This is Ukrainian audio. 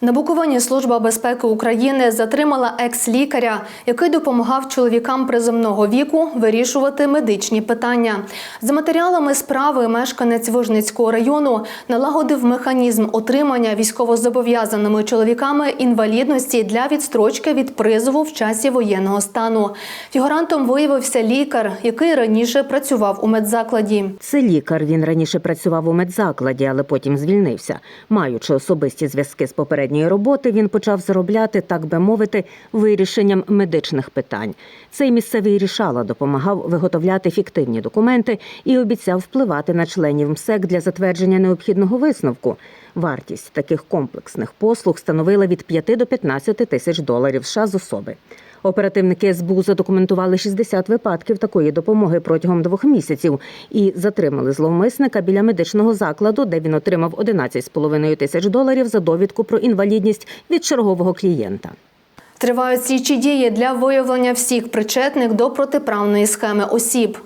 На Буковині Служба безпеки України затримала екс-лікаря, який допомагав чоловікам приземного віку вирішувати медичні питання. За матеріалами справи мешканець Вижницького району налагодив механізм отримання військовозобов'язаними чоловіками інвалідності для відстрочки від призову в часі воєнного стану. Фігурантом виявився лікар, який раніше працював у медзакладі. Це лікар. Він раніше працював у медзакладі, але потім звільнився. Маючи особисті зв'язки з попередньої роботи, він почав заробляти, так би мовити, вирішенням медичних питань. Цей місцевий рішала допомагав виготовляти фіктивні документи і обіцяв впливати на членів МСЕК для затвердження необхідного висновку. Вартість таких комплексних послуг становила від 5 до 15 тисяч доларів США з особи. Оперативники СБУ задокументували 60 випадків такої допомоги протягом двох місяців і затримали зловмисника біля медичного закладу, де він отримав 11,5 тисяч доларів за довідку про інвалідність від чергового клієнта. Тривають слідчі дії для виявлення всіх причетних до протиправної схеми осіб.